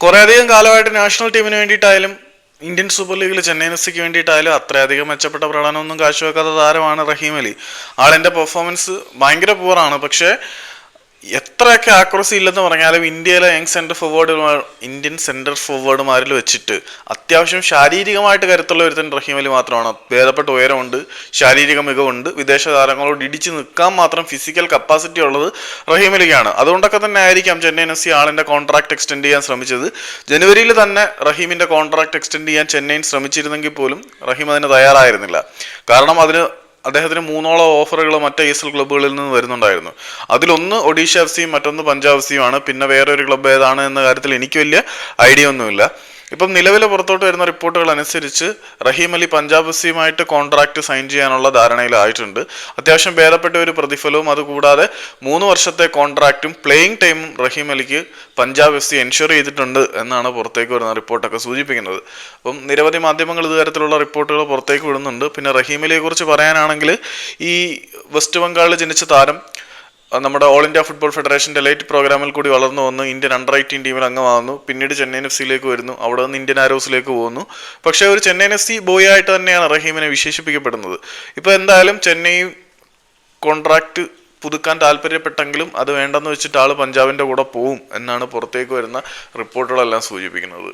കുറേയധികം കാലമായിട്ട് നാഷണൽ ടീമിന് വേണ്ടിയിട്ടായാലും ഇന്ത്യൻ സൂപ്പർ ലീഗിൽ ചെന്നൈ എഫ് സിക്ക് വേണ്ടിയിട്ടായാലും അത്രയധികം മെച്ചപ്പെട്ട പ്രകടനമൊന്നും കാഴ്ചവെക്കാത്ത താരമാണ് റഹീം അലി. ആളിന്റെ പെർഫോമൻസ് ഭയങ്കര പൂറാണ് പക്ഷേ എത്രയൊക്കെ ആക്രസി ഇല്ലെന്ന് പറഞ്ഞാലും ഇന്ത്യയിലെ young centre forward Indian centre ഫോർവേഡുമാരിൽ വെച്ചിട്ട് അത്യാവശ്യം ശാരീരികമായിട്ട് കരുത്തുള്ള ഒരുത്തൻ റഹീം അലി മാത്രമാണ്. ഭേദപ്പെട്ട ഉയരമുണ്ട് ശാരീരിക മികവുണ്ട് വിദേശ താരങ്ങളോട് ഇടിച്ചു നിൽക്കാൻ മാത്രം ഫിസിക്കൽ കപ്പാസിറ്റി ഉള്ളത് റഹീം അലിക്കാണ്. അതുകൊണ്ടൊക്കെ തന്നെ ആയിരിക്കാം ചെന്നൈയിൻ എഫ് സി ആളിന്റെ കോൺട്രാക്ട് എക്സ്റ്റെൻഡ് ചെയ്യാൻ ശ്രമിച്ചത്. ജനുവരിയിൽ തന്നെ റഹീമിന്റെ കോൺട്രാക്ട് എക്സ്റ്റെൻഡ് ചെയ്യാൻ ചെന്നൈയിൻ ശ്രമിച്ചിരുന്നെങ്കിൽ പോലും റഹീം അതിന് തയ്യാറായിരുന്നില്ല. കാരണം അതിന് അദ്ദേഹത്തിന് മൂന്നോളം ഓഫറുകൾ മറ്റ് ഐ എസ് എൽ ക്ലബ്ബുകളിൽ നിന്ന് വരുന്നുണ്ടായിരുന്നു. അതിലൊന്ന് ഒഡീഷ എഫ് സിയും മറ്റൊന്ന് പഞ്ചാബ് എഫ് സിയുമാണ് പിന്നെ വേറെ ഒരു ക്ലബ്ബ് ഏതാണ് എന്ന കാര്യത്തിൽ എനിക്ക് വലിയ ഐഡിയ ഒന്നുമില്ല. ഇപ്പം നിലവിലെ പുറത്തോട്ട് വരുന്ന റിപ്പോർട്ടുകൾ അനുസരിച്ച് റഹീം അലി പഞ്ചാബ് എഫ് സിയുമായിട്ട് കോൺട്രാക്ട് സൈൻ ചെയ്യാനുള്ള ധാരണയിലായിട്ടുണ്ട് അത്യാവശ്യം ഭേദപ്പെട്ട ഒരു പ്രതിഫലവും അതുകൂടാതെ മൂന്ന് വർഷത്തെ കോൺട്രാക്റ്റും പ്ലേയിങ് ടൈമും റഹീം അലിക്ക് പഞ്ചാബ് എഫ് സി എൻഷുർ ചെയ്തിട്ടുണ്ട് എന്നാണ് പുറത്തേക്ക് വരുന്ന റിപ്പോർട്ടൊക്കെ സൂചിപ്പിക്കുന്നത്. അപ്പം നിരവധി മാധ്യമങ്ങൾ ഇത്തരത്തിലുള്ള റിപ്പോർട്ടുകൾ പുറത്തേക്ക് വിടുന്നുണ്ട്. പിന്നെ റഹീം അലിയെ കുറിച്ച് പറയാനാണെങ്കിൽ ഈ വെസ്റ്റ് ബംഗാളിൽ ജനിച്ച താരം നമ്മുടെ ഓൾ ഇന്ത്യ ഫുട്ബോൾ ഫെഡറേഷന്റെ ലൈറ്റ് പ്രോഗ്രാമിൽ കൂടി വളർന്നു വന്നു. ഇന്ത്യൻ അണ്ടർ എയ്റ്റീൻ ടീമിൽ അംഗമാകുന്നു പിന്നീട് ചെന്നൈയിൻ എഫ് സിയിലേക്ക് വരുന്നു. അവിടെ നിന്ന് ഇന്ത്യൻ ആരോസിലേക്ക് പോകുന്നു. പക്ഷേ ഒരു ചെന്നൈയിൻ എഫ് സി ബോയ് ആയിട്ട് തന്നെയാണ് റഹീമിനെ വിശേഷിപ്പിക്കപ്പെടുന്നത്. ഇപ്പോൾ എന്തായാലും ചെന്നൈ കോൺട്രാക്ട് പുതുക്കാൻ താല്പര്യപ്പെട്ടെങ്കിലും അത് വേണ്ടെന്ന് വെച്ചിട്ട് ആൾ പഞ്ചാബിന്റെ കൂടെ പോവും എന്നാണ് പുറത്തേക്ക് വരുന്ന റിപ്പോർട്ടുകളെല്ലാം സൂചിപ്പിക്കുന്നത്.